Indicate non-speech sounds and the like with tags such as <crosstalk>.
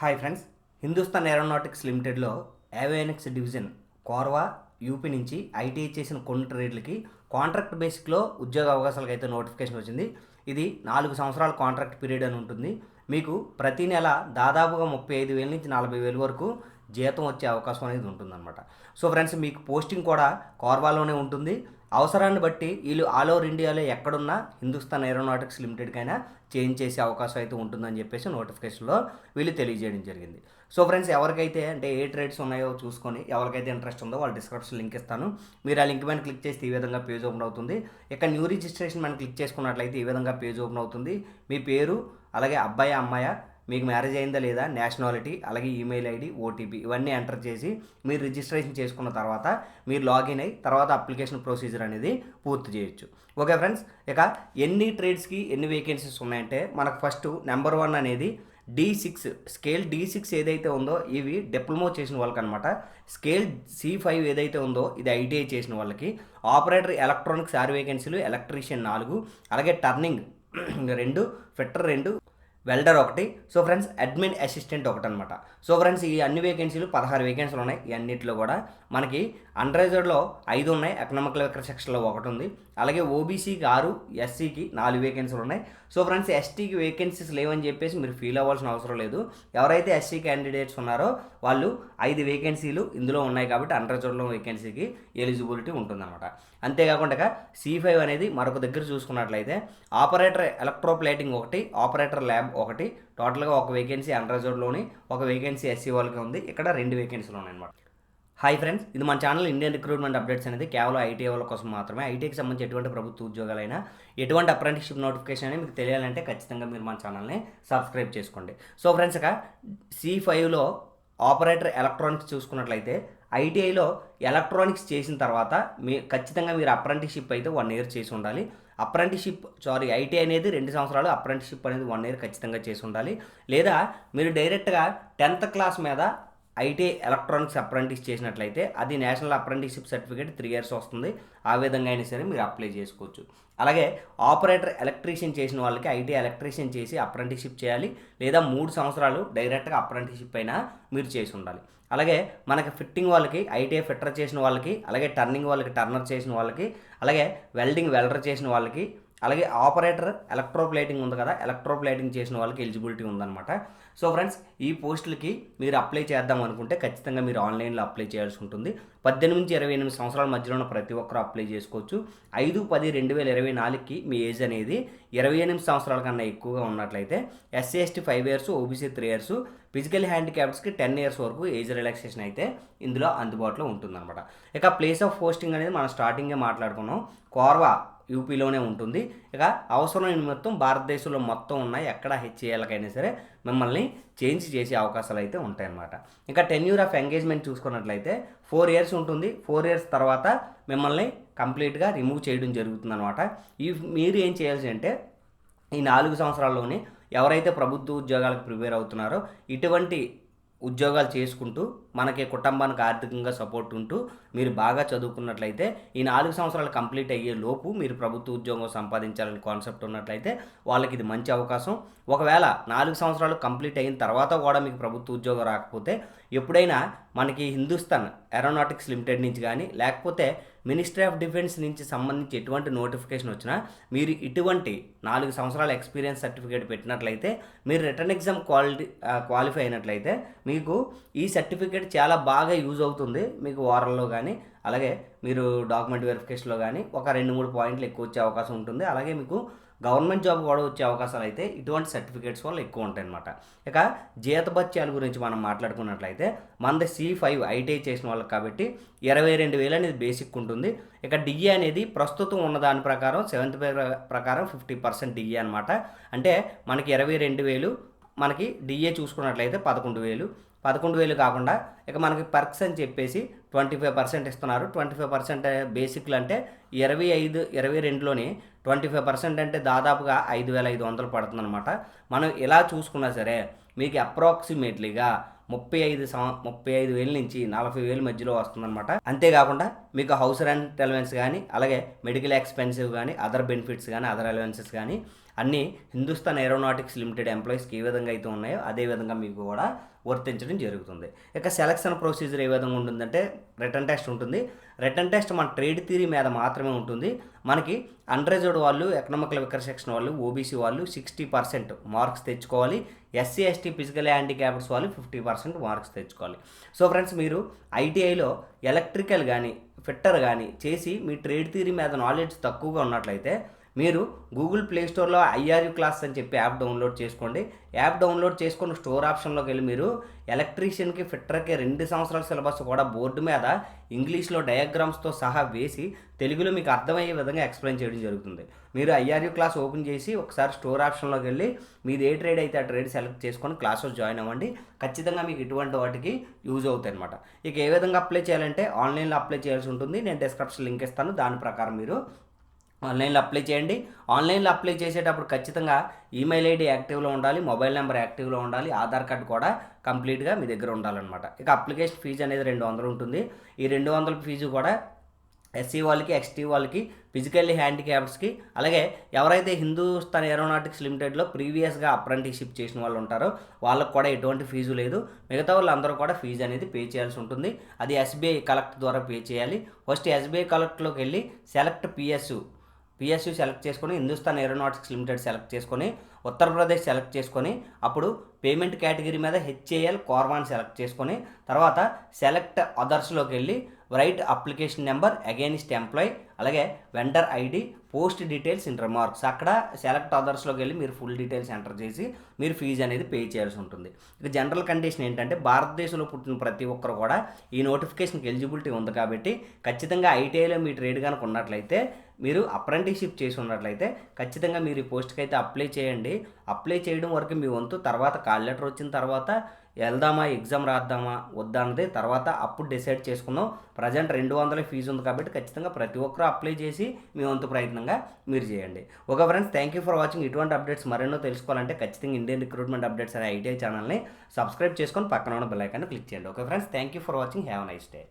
Hi friends Hindustan aeronautics లిమిటెడ్లో avionics division Korwa UP నుంచి ITI చేసిన కొన్ని ట్రేడ్లకి కాంట్రాక్ట్ బేసిక్లో ఉద్యోగ అవకాశాలకు అయితే నోటిఫికేషన్ వచ్చింది. ఇది నాలుగు సంవత్సరాల కాంట్రాక్ట్ పీరియడ్ అని ఉంటుంది. మీకు ప్రతి నెల దాదాపుగా ముప్పై ఐదు వేల నుంచి నలభై వేల వరకు జీతం వచ్చే అవకాశం అనేది ఉంటుందన్నమాట. సో ఫ్రెండ్స్ మీకు పోస్టింగ్ కూడా కోర్వాలోనే ఉంటుంది. అవసరాన్ని బట్టి వీళ్ళు ఆల్ ఓవర్ ఇండియాలో ఎక్కడున్నా హిందుస్థాన్ ఏరోనాటిక్స్ లిమిటెడ్కైనా చేంజ్ చేసే అవకాశం అయితే ఉంటుందని చెప్పేసి నోటిఫికేషన్లో వీళ్ళు తెలియజేయడం జరిగింది. సో ఫ్రెండ్స్ ఎవరికైతే అంటే ఏ ట్రేడ్స్ ఉన్నాయో చూసుకొని ఎవరికైతే ఇంట్రెస్ట్ ఉందో వాళ్ళ డిస్క్రిప్షన్ లింక్ ఇస్తాను. మీరు ఆ లింక్ పైన క్లిక్ చేస్తే ఈ విధంగా పేజ్ ఓపెన్ అవుతుంది. ఇక్కడ న్యూ రిజిస్ట్రేషన్ మనం క్లిక్ చేసుకున్నట్లయితే ఈ విధంగా పేజ్ ఓపెన్ అవుతుంది. మీ పేరు అలాగే అబ్బాయి అమ్మాయి మీకు మ్యారేజ్ అయిందా లేదా నేషనాలిటీ అలాగే ఈమెయిల్ ఐడి ఓటీపీ ఇవన్నీ ఎంటర్ చేసి మీరు రిజిస్ట్రేషన్ చేసుకున్న తర్వాత మీరు లాగిన్ అయ్యి తర్వాత అప్లికేషన్ ప్రొసీజర్ అనేది పూర్తి చేయొచ్చు. ఓకే ఫ్రెండ్స్ ఇక ఎన్ని ట్రేడ్స్కి ఎన్ని వేకెన్సీస్ ఉన్నాయంటే మనకు ఫస్ట్ నెంబర్ వన్ అనేది D six scale D six ఏదైతే ఉందో ఇవి డిప్లొమా చేసిన వాళ్ళకి అనమాట స్కేల్ సి ఫైవ్ ఏదైతే ఉందో ఇది ఐటీఐ చేసిన వాళ్ళకి. ఆపరేటర్ ఎలక్ట్రానిక్స్ ఆరు వేకెన్సీలు ఎలక్ట్రీషియన్ నాలుగు అలాగే టర్నింగ్ <clears throat> రెండు ఫిట్టర్ రెండు వెల్డర్ ఒకటి. సో ఫ్రెండ్స్ అడ్మిన్ అసిస్టెంట్ ఒకటి అనమాట సో ఫ్రెండ్స్ ఈ అన్ని వేకెన్సీలు పదహారు వేకెన్సీలు ఉన్నాయి. ఈ అన్నింటిలో కూడా మనకి అన్రైజర్లో ఐదు ఉన్నాయి. ఎకనామికల్ వెకర్ సెక్షన్లో ఒకటి ఉంది అలాగే ఓబీసీకి ఆరు ఎస్సీకి నాలుగు వేకెన్సీలు ఉన్నాయి. సో ఫ్రెండ్స్ ఎస్టీకి వేకెన్సీస్ లేవని చెప్పేసి మీరు ఫీల్ అవ్వాల్సిన అవసరం లేదు. ఎవరైతే ఎస్సీ క్యాండిడేట్స్ ఉన్నారో వాళ్ళు ఐదు వేకెన్సీలు ఇందులో ఉన్నాయి కాబట్టి అన్రిజర్వ్లో వేకెన్సీకి ఎలిజిబిలిటీ ఉంటుందన్నమాట. అంతేకాకుండా సి ఫైవ్ అనేది మరొక దగ్గర చూసుకున్నట్లయితే ఆపరేటర్ ఎలక్ట్రోప్లేటింగ్ ఒకటి ఆపరేటర్ ల్యాబ్ ఒకటి. టోటల్గా ఒక వేకెన్సీ అన్రిజర్వ్లోని ఒక వేకెన్సీ ఎస్సీ వాళ్ళకి ఉంది. ఇక్కడ రెండు వేకెన్సీలు ఉన్నాయన్నమాట హాయ్ ఫ్రెండ్స్ ఇది మన ఛానల్ ఇండియన్ రిక్రూట్మెంట్ అప్డేట్స్ అనేది కేవలం ఐటీ వాళ్ళ కోసం మాత్రమే. ఐటీకి సంబంధించి ఎటువంటి ప్రభుత్వ ఉద్యోగాలైనా ఎటువంటి అప్రెంటిషిప్ నోటిఫికేషన్ అనేది మీకు తెలియాలంటే ఖచ్చితంగా మీరు మన ఛానల్ని సబ్స్క్రైబ్ చేసుకోండి. సో ఫ్రెండ్స్ ఇక సి ఫైవ్లో ఆపరేటర్ ఎలక్ట్రానిక్స్ చూసుకున్నట్లయితే ఐటీఐలో ఎలక్ట్రానిక్స్ చేసిన తర్వాత మీ ఖచ్చితంగా మీరు అప్రెంటిషిప్ అయితే వన్ ఇయర్ చేసి ఉండాలి. అప్రెంటిషిప్ సారీ ఐటీ అనేది రెండు సంవత్సరాలు అప్రెంటిషిప్ అనేది వన్ ఇయర్ ఖచ్చితంగా చేసి ఉండాలి. లేదా మీరు డైరెక్ట్గా టెన్త్ క్లాస్ మీద ఐటీఐ ఎలక్ట్రానిక్స్ అప్రెంటిస్ చేసినట్లయితే అది national apprenticeship certificate three years వస్తుంది. ఆ విధంగా అయినా సరే మీరు అప్లై చేసుకోవచ్చు. అలాగే ఆపరేటర్ ఎలక్ట్రీషియన్ చేసిన వాళ్ళకి ఐటీ ఎలక్ట్రీషియన్ చేసి అప్రెంటిస్షిప్ చేయాలి. లేదా మూడు సంవత్సరాలు డైరెక్ట్గా అప్రెంటిస్షిప్ అయినా మీరు చేసి ఉండాలి. అలాగే మనకి ఫిట్టింగ్ వాళ్ళకి ఐటీఐ ఫిట్టర్ చేసిన వాళ్ళకి అలాగే టర్నింగ్ వాళ్ళకి టర్నర్ చేసిన వాళ్ళకి అలాగే వెల్డింగ్ వెల్డర్ చేసిన వాళ్ళకి అలాగే ఆపరేటర్ ఎలక్ట్రోప్లేటింగ్ ఉంది కదా ఎలక్ట్రోప్లేటింగ్ చేసిన వాళ్ళకి ఎలిజిబిలిటీ ఉందన్నమాట. సో ఫ్రెండ్స్ ఈ పోస్టులకి మీరు అప్లై చేద్దాం అనుకుంటే ఖచ్చితంగా మీరు ఆన్లైన్లో అప్లై చేయాల్సి ఉంటుంది. పద్దెనిమిది నుంచి ఇరవై ఎనిమిది సంవత్సరాల మధ్యలో ఉన్న ప్రతి ఒక్కరు అప్లై చేసుకోవచ్చు. ఐదు పది రెండు వేల ఇరవై నాలుగుకి మీ ఏజ్ అనేది ఇరవై ఎనిమిది సంవత్సరాల కన్నా ఎక్కువగా ఉన్నట్లయితే SC ST five years OBC three years physical హ్యాండిక్యాప్స్కి ten years వరకు ఏజ్ రిలాక్సేషన్ అయితే ఇందులో అందుబాటులో ఉంటుందన్నమాట. ఇక ప్లేస్ ఆఫ్ పోస్టింగ్ అనేది మనం స్టార్టింగే మాట్లాడుకున్నాం. కోర్వా యూపీలోనే ఉంటుంది. ఇక అవసరమైన మొత్తం భారతదేశంలో మొత్తం ఉన్నాయి. ఎక్కడ హెచ్ఏఎల్కైనా సరే మిమ్మల్ని చేంజ్ చేసే అవకాశాలు అయితే ఉంటాయన్నమాట. ఇంకా టెన్యూర్ ఆఫ్ ఎంగేజ్మెంట్ చూసుకున్నట్లయితే ఫోర్ ఇయర్స్ ఉంటుంది. ఫోర్ ఇయర్స్ తర్వాత మిమ్మల్ని కంప్లీట్గా రిమూవ్ చేయడం జరుగుతుందన్నమాట. ఈ మీరు ఏం చేయాల్సి అంటే ఈ నాలుగు సంవత్సరాల్లోనే ఎవరైతే ప్రభుత్వ ఉద్యోగాలకు ప్రిపేర్ అవుతున్నారో ఇటువంటి ఉద్యోగాలు చేసుకుంటూ మనకి కుటుంబానికి ఆర్థికంగా సపోర్ట్ ఉంటూ మీరు బాగా చదువుకున్నట్లయితే ఈ నాలుగు సంవత్సరాలు కంప్లీట్ అయ్యే లోపు మీరు ప్రభుత్వ ఉద్యోగం సంపాదించాలని కాన్సెప్ట్ ఉన్నట్లయితే వాళ్ళకి ఇది మంచి అవకాశం. ఒకవేళ నాలుగు సంవత్సరాలు కంప్లీట్ అయిన తర్వాత కూడా మీకు ప్రభుత్వ ఉద్యోగం రాకపోతే ఎప్పుడైనా మనకి హిందుస్థాన్ ఏరోనాటిక్స్ లిమిటెడ్ నుంచి కానీ లేకపోతే మినిస్ట్రీ ఆఫ్ డిఫెన్స్ నుంచి సంబంధించి ఎటువంటి నోటిఫికేషన్ వచ్చినా మీరు ఇటువంటి నాలుగు సంవత్సరాల ఎక్స్పీరియన్స్ సర్టిఫికేట్ పెట్టినట్లయితే మీరు రిటర్న్ ఎగ్జామ్ క్వాలిటీ క్వాలిఫై అయినట్లయితే మీకు ఈ సర్టిఫికేట్ చాలా బాగా యూజ్ అవుతుంది మీకు వారంలో కానీ అలాగే మీరు డాక్యుమెంట్ వెరిఫికేషన్లో కానీ ఒక రెండు మూడు పాయింట్లు ఎక్కువ వచ్చే అవకాశం ఉంటుంది. అలాగే మీకు గవర్నమెంట్ జాబ్ కూడా వచ్చే అవకాశాలు అయితే ఇటువంటి సర్టిఫికేట్స్ వల్ల ఎక్కువ ఉంటాయి అనమాట ఇక జీతభత్యాల గురించి మనం మాట్లాడుకున్నట్లయితే మనది సి ఫైవ్ ఐటీఐ చేసిన వాళ్ళకి కాబట్టి ఇరవై రెండు వేలు అనేది బేసిక్ ఉంటుంది. ఇక డిఏ అనేది ప్రస్తుతం ఉన్న దాని ప్రకారం సెవెంత్ పే ప్రకారం ఫిఫ్టీ పర్సెంట్ డిఏ అనమాట అంటే మనకి ఇరవై రెండు వేలు మనకి డిఏ చూసుకున్నట్లయితే పదకొండు వేలు. పదకొండు వేలు కాకుండా ఇక మనకి పర్క్స్ అని చెప్పేసి ట్వంటీ ఫైవ్ పర్సెంట్ ఇస్తున్నారు. ట్వంటీ ఫైవ్ పర్సెంట్ బేసిక్లు అంటే ఇరవై ఐదు ఇరవై రెండులోని ట్వంటీ ఫైవ్ పర్సెంట్ అంటే దాదాపుగా ఐదు వేల ఐదు వందలు పడుతుంది అనమాట మనం ఇలా చూసుకున్నా సరే మీకు అప్రాక్సిమేట్లీగా ముప్పై ఐదు సం ముప్పై ఐదు వేల నుంచి నలభై వేల మధ్యలో వస్తుందన్నమాట. అంతేకాకుండా మీకు హౌస్ రెంట్ అలవెన్స్ కానీ అలాగే మెడికల్ ఎక్స్పెన్సివ్ కానీ అదర్ బెనిఫిట్స్ కానీ అదర్ అలవెన్సెస్ కానీ అన్నీ హిందుస్థాన్ ఏరోనాటిక్స్ లిమిటెడ్ ఎంప్లాయీస్కి ఏ విధంగా అయితే ఉన్నాయో అదే విధంగా మీకు కూడా వర్తించడం జరుగుతుంది. ఇక సెలక్షన్ ప్రొసీజర్ ఏ విధంగా ఉంటుందంటే రిటర్న్ టెస్ట్ ఉంటుంది. రిటర్న్ టెస్ట్ మన ట్రేడ్ థియరీ మీద మాత్రమే ఉంటుంది. మనకి అన్రిజర్వ్డ్ వాళ్ళు ఎకనామికల్ వికర్ సెక్షన్ వాళ్ళు ఓబీసీ వాళ్ళు సిక్స్టీ పర్సెంట్ మార్క్స్ తెచ్చుకోవాలి. ఎస్సీ ఎస్టీ ఫిజికల్ హ్యాండిక్యాప్డ్స్ వాళ్ళు ఫిఫ్టీ పర్సెంట్ మార్క్స్ తెచ్చుకోవాలి. సో ఫ్రెండ్స్ మీరు ఐటీఐలో ఎలక్ట్రికల్ కానీ ఫిట్టర్ కానీ చేసి మీ ట్రేడ్ థియరీ మీద నాలెడ్జ్ తక్కువగా ఉన్నట్లయితే మీరు గూగుల్ ప్లే స్టోర్లో ఐఆర్యూ క్లాస్ అని చెప్పి యాప్ డౌన్లోడ్ చేసుకోండి. యాప్ డౌన్లోడ్ చేసుకుని స్టోర్ ఆప్షన్లోకి వెళ్ళి మీరు ఎలక్ట్రీషియన్కి ఫిట్టర్కి రెండు సంవత్సరాల సిలబస్ కూడా బోర్డు మీద ఇంగ్లీష్లో డయాగ్రామ్స్తో సహా వేసి తెలుగులో మీకు అర్థమయ్యే విధంగా ఎక్స్ప్లెయిన్ చేయడం జరుగుతుంది. మీరు ఐఆర్యూ క్లాస్ ఓపెన్ చేసి ఒకసారి స్టోర్ ఆప్షన్లోకి వెళ్ళి మీది ఏ ట్రేడ్ అయితే ఆ ట్రేడ్ సెలెక్ట్ చేసుకొని క్లాసెస్ జాయిన్ అవ్వండి. ఖచ్చితంగా మీకు ఇటువంటి వాటికి యూజ్ అవుతాయి అనమాట ఇక ఏ విధంగా అప్లై చేయాలంటే ఆన్లైన్లో అప్లై చేయాల్సి ఉంటుంది. నేను డిస్క్రిప్షన్ లింక్ ఇస్తాను. దాని ప్రకారం మీరు ఆన్లైన్లో అప్లై చేయండి. ఆన్లైన్లో అప్లై చేసేటప్పుడు ఖచ్చితంగా ఈమెయిల్ ఐడి యాక్టివ్లో ఉండాలి మొబైల్ నెంబర్ యాక్టివ్లో ఉండాలి ఆధార్ కార్డు కూడా కంప్లీట్గా మీ దగ్గర ఉండాలన్నమాట. ఇక అప్లికేషన్ ఫీజు అనేది రెండు వందలు ఉంటుంది. ఈ రెండు వందల ఫీజు కూడా ఎస్సీ వాళ్ళకి ఎక్స్టీ వాళ్ళకి ఫిజికల్లీ హ్యాండిక్యాప్స్కి అలాగే ఎవరైతే హిందూస్థాన్ ఏరోనాటిక్స్ లిమిటెడ్లో ప్రీవియస్గా అప్రెంటిస్షిప్ చేసిన వాళ్ళు ఉంటారో వాళ్ళకు కూడా ఎటువంటి ఫీజు లేదు. మిగతా వాళ్ళందరూ కూడా ఫీజు అనేది పే చేయాల్సి ఉంటుంది. అది ఎస్బీఐ కలెక్ట్ ద్వారా పే చేయాలి. ఫస్ట్ ఎస్బీఐ కలెక్ట్లోకి వెళ్ళి సెలెక్ట్ పిఎస్యు పిఎస్యు సెలెక్ట్ చేసుకొని హిందుస్థాన్ ఏరోనాటిక్స్ లిమిటెడ్ సెలెక్ట్ చేసుకొని ఉత్తరప్రదేశ్ సెలెక్ట్ చేసుకొని అప్పుడు పేమెంట్ కేటగిరీ మీద హెచ్ఏఎల్ కార్వాన్ సెలెక్ట్ చేసుకొని తర్వాత సెలెక్ట్ అదర్స్లోకి వెళ్ళి write application number against employ అలాగే vendor ID post details in remarks అక్కడ సెలెక్ట్ అదర్స్లోకి వెళ్ళి మీరు ఫుల్ డీటెయిల్స్ ఎంటర్ చేసి మీరు ఫీజు అనేది పే చేయాల్సి ఉంటుంది. ఇక జనరల్ కండిషన్ ఏంటంటే భారతదేశంలో పుట్టిన ప్రతి ఒక్కరు కూడా ఈ నోటిఫికేషన్కి ఎలిజిబిలిటీ ఉంది కాబట్టి ఖచ్చితంగా ఐటీఐలో మీ ట్రేడ్ కనుక ఉన్నట్లయితే మీరు అప్రెంటిస్షిప్ చేసి ఉన్నట్లయితే ఖచ్చితంగా మీరు ఈ పోస్ట్కి అయితే అప్లై చేయండి. అప్లై చేయడం వరకు మీ వంతు తర్వాత కాల్ లెటర్ వచ్చిన తర్వాత వెళ్దామా ఎగ్జామ్ రాద్దామా వద్దా అన్నది తర్వాత అప్పుడు డిసైడ్ చేసుకుందాం. ప్రజెంట్ రెండు వందల ఫీజు ఉంది కాబట్టి ఖచ్చితంగా ప్రతి ఒక్కరూ అప్లై చేసి మీ వంతు ప్రయత్నంగా మీరు చేయండి. Okay friends thank you for watching ఇటువంటి అప్డేట్స్ మరెన్నో తెలుసుకోవాలంటే ఖచ్చితంగా ఇండియన్ రిక్రూట్మెంట్ అప్డేట్స్ అనే ఐటీఐ ఛానల్ని సబ్స్క్రైబ్ చేసుకొని పక్కన ఉన్న బెల్ ఐకాన్ని క్లిక్ చేయండి. Okay friends thank you for watching have nice day